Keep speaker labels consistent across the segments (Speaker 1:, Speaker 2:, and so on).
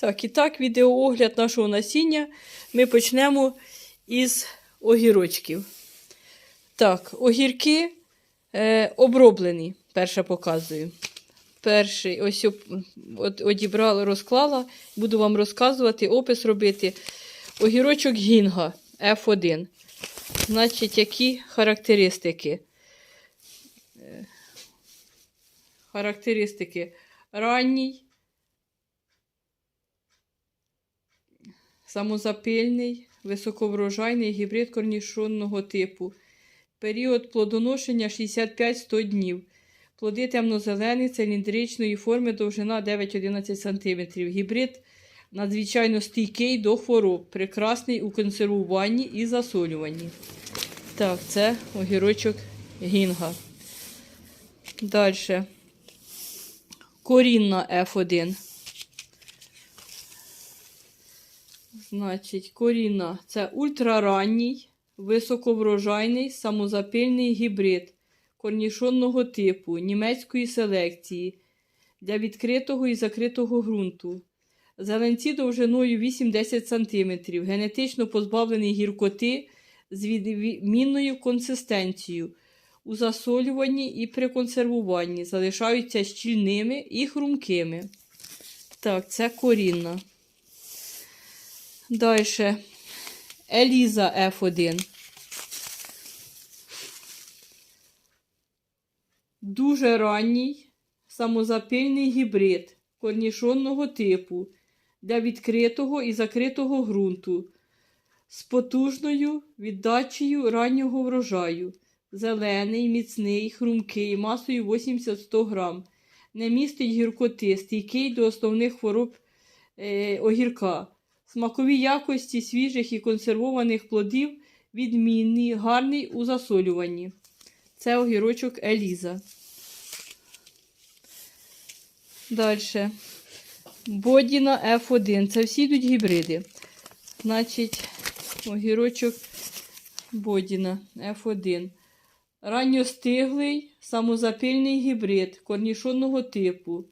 Speaker 1: Так, і так, відеоогляд нашого насіння. Ми почнемо із огірочків. Так, огірки е, оброблені. Перше показую. Перший, ось одібрала, розклала. Буду вам розказувати, опис робити. Огірочок Гінга F1. Значить, які характеристики? Е, Характеристики. Ранній, самозапильний, високоврожайний гібрид корнішонного типу. Період плодоношення 65-100 днів. Плоди темно-зелені, циліндричної форми, довжина 9-11 см. Гібрид надзвичайно стійкий до хвороб, прекрасний у консервуванні і засолюванні. Так, це огірочок гінга. Далі. Корінна F1. Значить, корінна це ультраранній, високоврожайний, самозапильний гібрид корнішонного типу німецької селекції для відкритого і закритого ґрунту. Зеленці довжиною 8-10 см, генетично позбавлений гіркоти з відмінною консистенцією. У засолюванні і при консервуванні залишаються щільними і хрумкими. Так, це корінна. Далі. Еліза F1. Дуже ранній самозапильний гібрид корнішонного типу для відкритого і закритого ґрунту з потужною віддачею раннього врожаю. Зелений, міцний, хрумкий, масою 80-100 грам. Не містить гіркоти, стійкий до основних хвороб е, огірка. Смакові якості свіжих і консервованих плодів відмінні, гарний у засолюванні. Це огірочок Еліза. Далі. Бодіна F1. Це всі йдуть гібриди. Значить, огірочок Бодіна F1. Ранньостиглий, самозапильний гібрид корнішонного типу.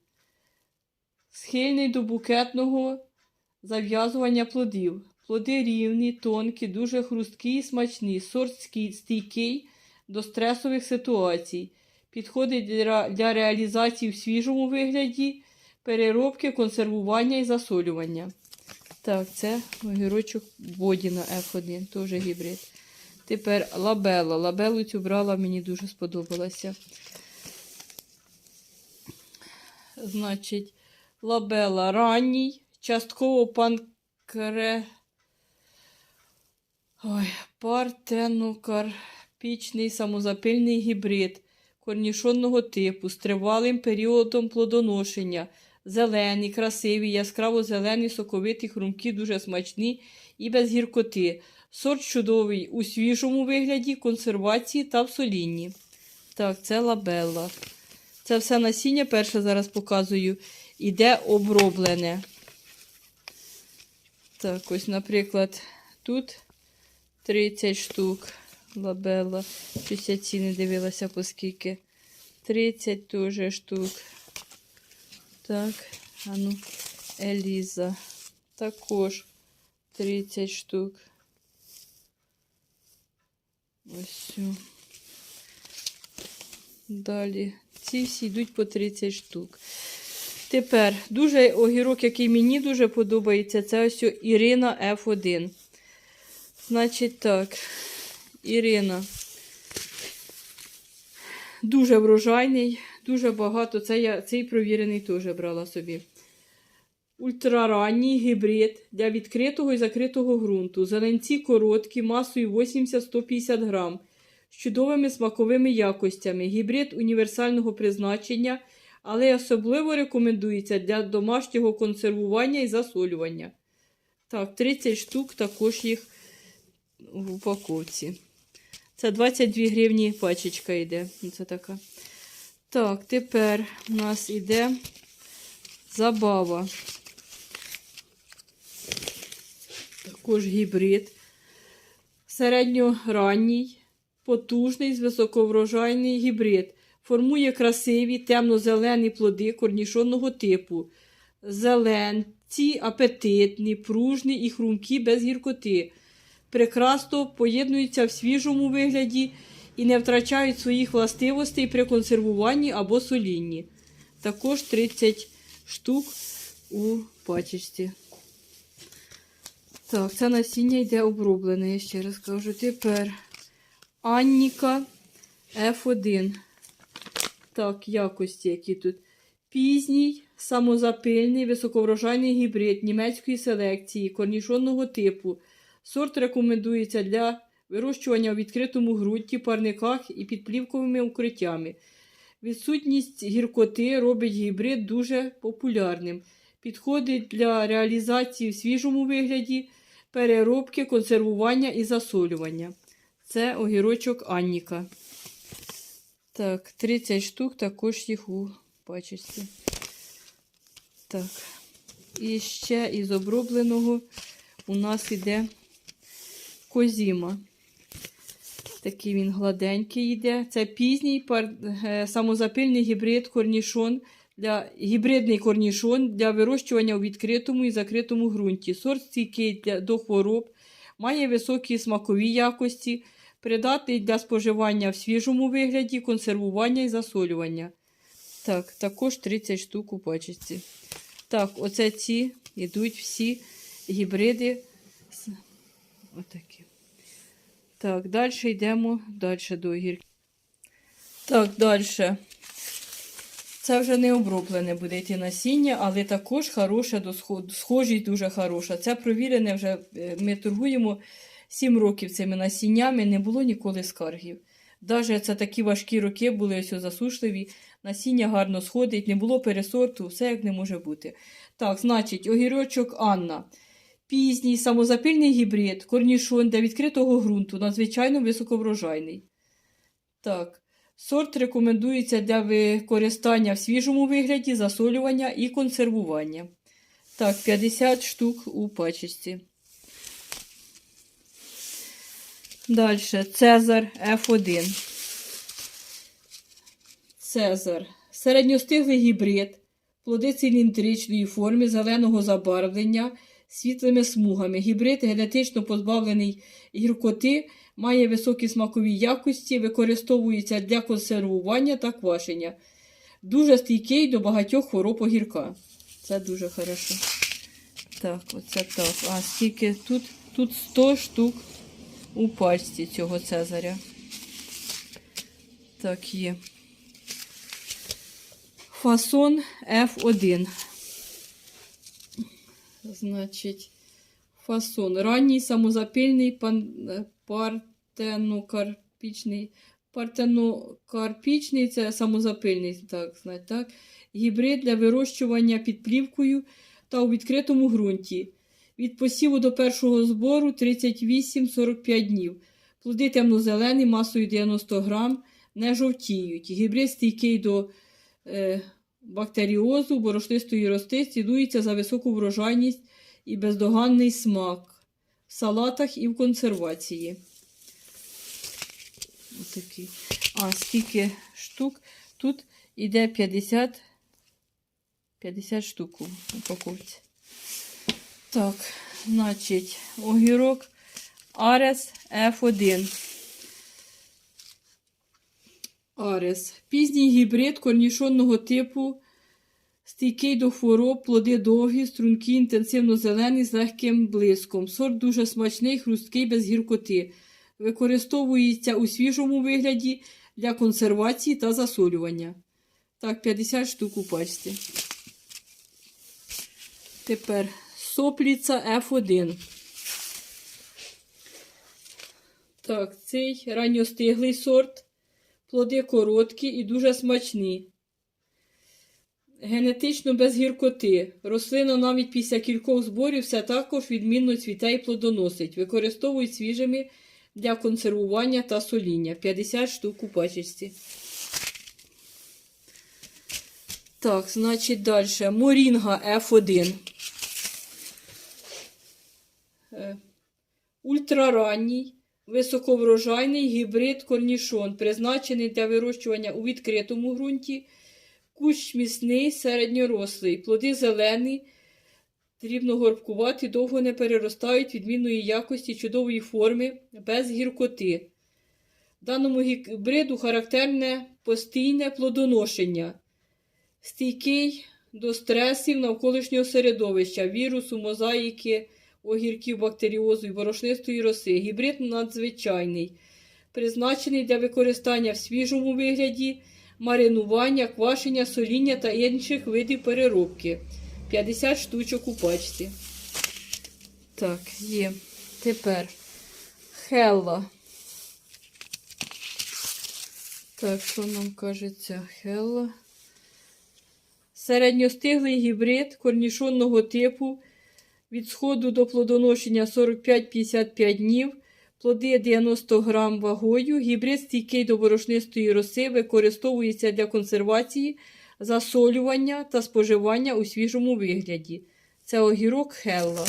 Speaker 1: Схильний до букетного зав'язування плодів. Плоди рівні, тонкі, дуже хрусткі і смачні. Сорт стійкий до стресових ситуацій. Підходить для, реалізації в свіжому вигляді, переробки, консервування і засолювання. Так, це огірочок Бодіна F1, теж гібрид. Тепер лабела. Лабелу цю брала, мені дуже сподобалася. Значить, лабела ранній, частково панкре... Ой, партенокарпічний самозапильний гібрид корнішонного типу з тривалим періодом плодоношення. Зелені, красиві, яскраво зелені, соковиті, хрумкі, дуже смачні і без гіркоти. Сорт чудовий у свіжому вигляді, консервації та в солінні. Так, це лабелла. Це все насіння, перше зараз показую, іде оброблене. Так, ось, наприклад, тут 30 штук лабелла. Щось ціни дивилася по скільки. 30 теж штук. Так, а ну, Еліза. Також 30 штук. Ось. Далі. Ці всі йдуть по 30 штук. Тепер дуже огірок, який мені дуже подобається, це ось Ірина F1. Значить так, Ірина. Дуже врожайний, дуже багато. Це я, цей провірений теж брала собі. Ультраранній гібрид для відкритого і закритого ґрунту. Зеленці короткі, масою 80-150 грам, з чудовими смаковими якостями. Гібрид універсального призначення, але особливо рекомендується для домашнього консервування і засолювання. Так, 30 штук також їх в упаковці. Це 22 гривні пачечка йде. Це така. Так, тепер у нас іде забава. Також гібрид. Середньоранній, потужний, високоврожайний гібрид. Формує красиві темно-зелені плоди корнішонного типу. зеленці, апетитні, пружні і хрумкі без гіркоти. Прекрасно поєднуються в свіжому вигляді і не втрачають своїх властивостей при консервуванні або солінні. Також 30 штук у пачечці. Так, це насіння йде оброблене, я ще раз кажу. Тепер Анніка F1. Так, якості, які тут. Пізній, самозапильний, високоврожайний гібрид німецької селекції, корнішонного типу. Сорт рекомендується для вирощування у відкритому ґрунті, парниках і під плівковими укриттями. Відсутність гіркоти робить гібрид дуже популярним. Підходить для реалізації в свіжому вигляді, переробки, консервування і засолювання. Це огірочок Анніка. Так, 30 штук також їх у пачечці. Так. І ще із обробленого у нас іде козіма. Такий він гладенький йде. Це пізній пар... е, самозапильний гібрид корнішон для гібридний корнішон для вирощування у відкритому і закритому ґрунті. Сорт стійкий до хвороб, має високі смакові якості, придатний для споживання в свіжому вигляді, консервування і засолювання. Так, також 30 штук у пачечці. Так, оце ці йдуть всі гібриди. Отакі. Так, далі йдемо далі до огірків. Так, далі. Це вже не оброблене буде йти насіння, але також хороше до схожість дуже хороша. Це провірене вже е, ми торгуємо 7 років цими насіннями, не було ніколи скаргів. Навіть це такі важкі роки були ось засушливі, насіння гарно сходить, не було пересорту, все як не може бути. Так, значить, огірочок Анна. Пізній самозапильний гібрид, корнішон для відкритого ґрунту, надзвичайно високоврожайний. Так, сорт рекомендується для використання в свіжому вигляді, засолювання і консервування. Так, 50 штук у пачечці. Далі Цезар F1. Цезар. Середньостиглий гібрид, плоди циліндричної форми, зеленого забарвлення, світлими смугами. Гібрид генетично позбавлений гіркоти, має високі смакові якості, використовується для консервування та квашення. Дуже стійкий до багатьох хвороб огірка. Це дуже хорошо. Так, оце так. А скільки тут? Тут 100 штук у пачці цього Цезаря. Так, є. Фасон F1. Значить, фасон. Ранній е, партенокарпічний. Партенокарпічний це самозапильний, так, знать, так. Гібрид для вирощування під плівкою та у відкритому ґрунті. Від посіву до першого збору 38-45 днів. Плоди темно-зелені, масою 90 грам, не жовтіють. Гібрид стійкий до е, бактеріозу, борошнистої рости, цінується за високу врожайність і бездоганний смак в салатах і в консервації. Отакий. А скільки штук? Тут іде 50, 50 штук у упаковці. Так, значить, огірок Арес F1. Арес. Пізній гібрид корнішонного типу, стійкий до хвороб, плоди довгі, стрункі, інтенсивно зелені з легким блиском. Сорт дуже смачний, хрусткий, без гіркоти. Використовується у свіжому вигляді для консервації та засолювання. Так, 50 штук у пачці. Тепер сопліця F1. Так, цей ранньостиглий сорт. Плоди короткі і дуже смачні. Генетично без гіркоти. Рослина навіть після кількох зборів все також відмінно цвіте і плодоносить. Використовують свіжими для консервування та соління. 50 штук у пачечці. Так, значить, далі. Морінга F1. Е, Ультраранній, високоврожайний гібрид корнішон, призначений для вирощування у відкритому ґрунті, Кущ міцний, середньорослий, плоди зелені, дрібно горбкуваті, довго не переростають відмінної якості, чудової форми, без гіркоти. Даному гібриду характерне постійне плодоношення, стійкий до стресів навколишнього середовища, вірусу, мозаїки, огірків, бактеріозу і борошнистої роси. Гібрид надзвичайний, призначений для використання в свіжому вигляді, маринування, квашення, соління та інших видів переробки. 50 штучок у пачці. Так, є. Тепер Хелла. Так, що нам кажеться Хелла? Середньостиглий гібрид корнішонного типу від сходу до плодоношення 45-55 днів, плоди 90 грам вагою, гібрид стійкий до борошнистої роси, використовується для консервації, засолювання та споживання у свіжому вигляді. Це огірок Хелла.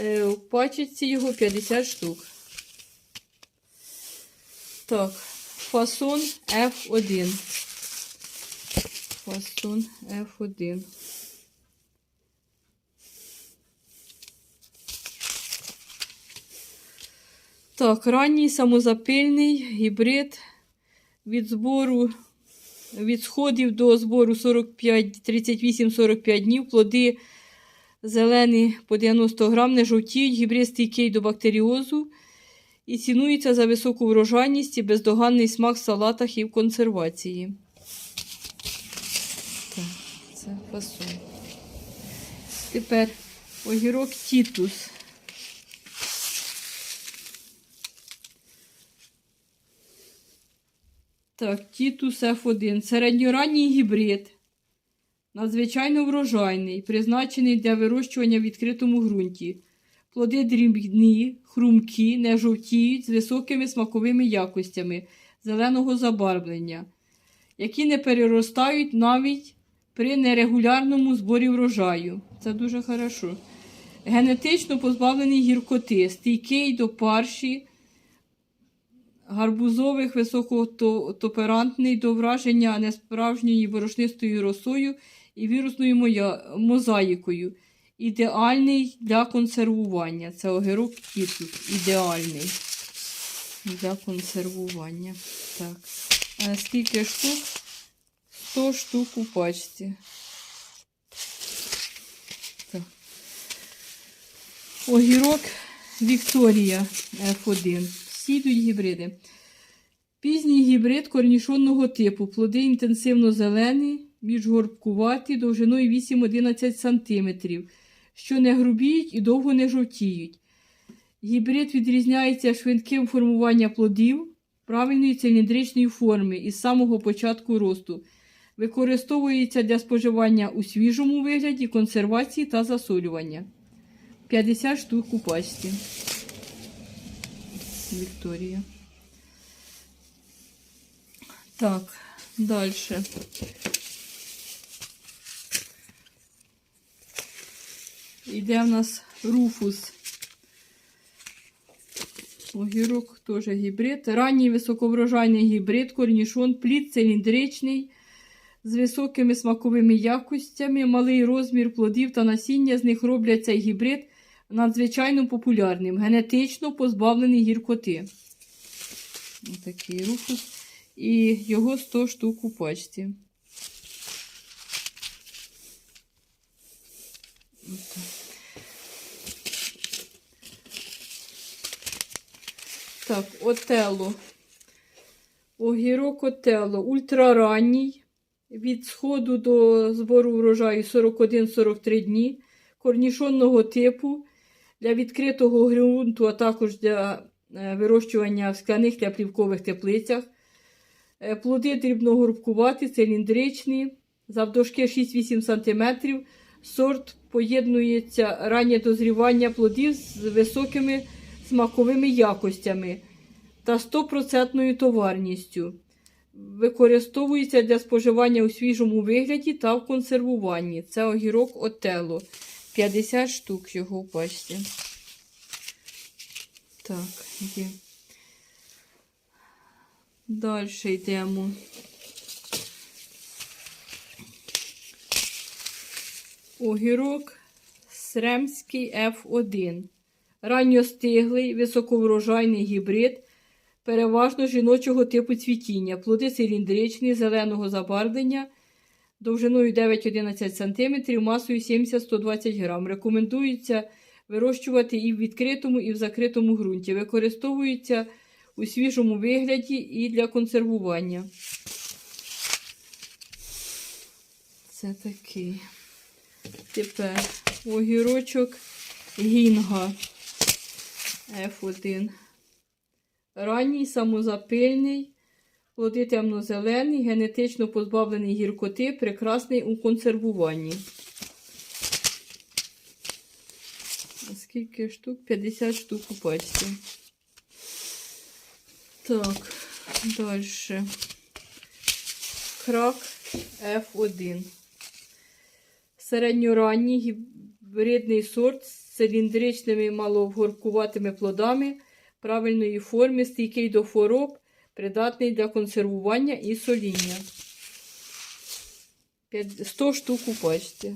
Speaker 1: Е, У пачці його 50 штук. Так, фасон F1. Фасон F1. Так, ранній самозапильний гібрид від збору від сходів до збору 45, 38-45 днів. Плоди зелені по 90 грам, не жовтіють, гібрид стійкий до бактеріозу і цінується за високу врожайність і бездоганний смак в салатах і в консервації. Так, це фасон. Тепер огірок Тітус. Так, Тітус F1. Середньоранній гібрид. Надзвичайно врожайний, призначений для вирощування в відкритому ґрунті. Плоди дрібні, хрумкі, не жовтіють з високими смаковими якостями зеленого забарвлення, які не переростають навіть при нерегулярному зборі врожаю. Це дуже хорошо. Генетично позбавлений гіркоти, стійкий до парші, гарбузових, високотоперантний до враження несправжньої борошнистою росою і вірусною мозаїкою. Ідеальний для консервування. Це огірок тітус. Ідеальний для консервування. Так. А скільки штук? 100 штук у пачці. Так. Огірок Вікторія F1. Всі йдуть гібриди. Пізній гібрид корнішонного типу. Плоди інтенсивно зелені, міжгорбкуваті, довжиною 8-11 см, що не грубіють і довго не жовтіють. Гібрид відрізняється швидким формуванням плодів правильної циліндричної форми із самого початку росту. Використовується для споживання у свіжому вигляді, консервації та засолювання. 50 штук у пачці. Вікторія. Так, далі. Іде в нас руфус. Огірок теж гібрид. Ранній високоврожайний гібрид, корнішон, плід циліндричний, з високими смаковими якостями, малий розмір плодів та насіння з них роблять цей гібрид надзвичайно популярним, генетично позбавлений гіркоти. Отакий руфус. І його 100 штук у пачці. Так, отело. Огірок отело. Ультраранній. Від сходу до збору врожаю 41-43 дні. Корнішонного типу. Для відкритого ґрунту, а також для е, вирощування в скляних та плівкових теплицях. Е, Плоди дрібногорбкуваті, циліндричні, завдовжки 6-8 см. Сорт поєднується раннє дозрівання плодів з високими смаковими якостями та 100% товарністю. Використовується для споживання у свіжому вигляді та в консервуванні. Це огірок Отело. 50 штук його у пачці. Так, є. Далі йдемо. Огірок Сремський F1. Ранньостиглий, високоврожайний гібрид, переважно жіночого типу цвітіння, плоди циліндричні, зеленого забарвлення – довжиною 9-11 см, масою 70-120 г. Рекомендується вирощувати і в відкритому, і в закритому ґрунті. Використовується у свіжому вигляді і для консервування. Це такий. Тепер огірочок гінга F1. Ранній самозапильний, плоди темно-зелені, генетично позбавлений гіркоти, прекрасний у консервуванні. Скільки штук? 50 штук у пачці. Так, далі. Крак F1. Середньоранній гібридний сорт з циліндричними малогоркуватими плодами правильної форми, стійкий до хвороб, придатний для консервування і соління. 100 штук у пачці.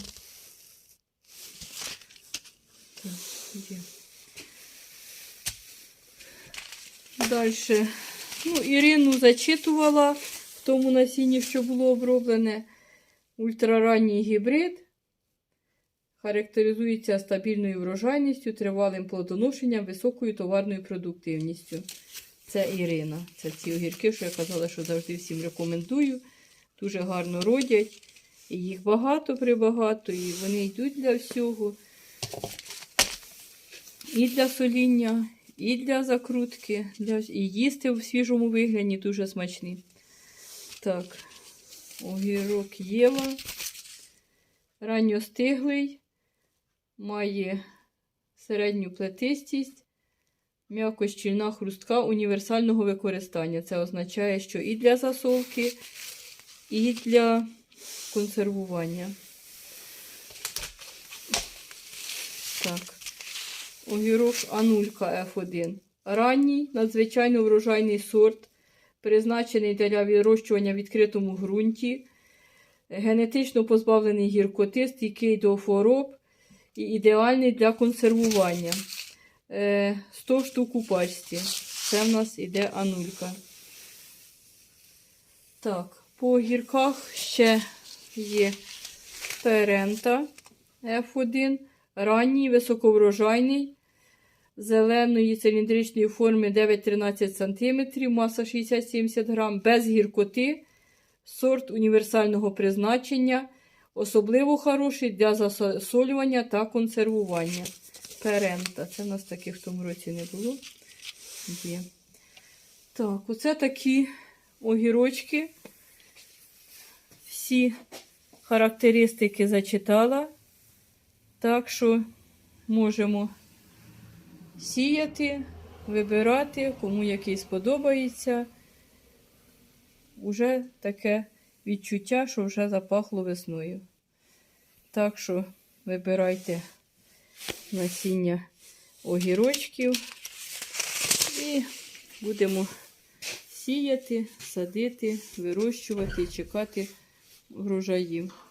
Speaker 1: Далі. Ну, Ірину зачитувала в тому насінні, що було оброблене. Ультраранній гібрид. Характеризується стабільною врожайністю, тривалим плодоношенням, високою товарною продуктивністю. Це Ірина. Це ці огірки, що я казала, що завжди всім рекомендую. Дуже гарно родять. І їх багато прибагато, і вони йдуть для всього. І для соління, і для закрутки, для... і їсти в свіжому вигляді дуже смачні. Так, огірок Єва. Ранньостиглий, має середню плетистість, м'яко щільна хрустка універсального використання. Це означає, що і для засолки, і для консервування. Так, огірок Анулька F1. Ранній, надзвичайно врожайний сорт, призначений для вирощування в відкритому ґрунті генетично позбавлений гіркоти, стійкий до хвороб і ідеальний для консервування. Е, 100 штук у пачці. Це в нас іде анулька. Так, по огірках ще є перента F1, ранній, високоврожайний, зеленої циліндричної форми 9-13 см, маса 60-70 грам, без гіркоти. Сорт універсального призначення, особливо хороший для засолювання та консервування. Перента. Це в нас таких в тому році не було. Є. Так, оце такі огірочки. Всі характеристики зачитала. Так що можемо сіяти, вибирати, кому який сподобається уже таке відчуття, що вже запахло весною. Так що вибирайте насіння огірочків і будемо сіяти, садити, вирощувати, чекати врожаїв.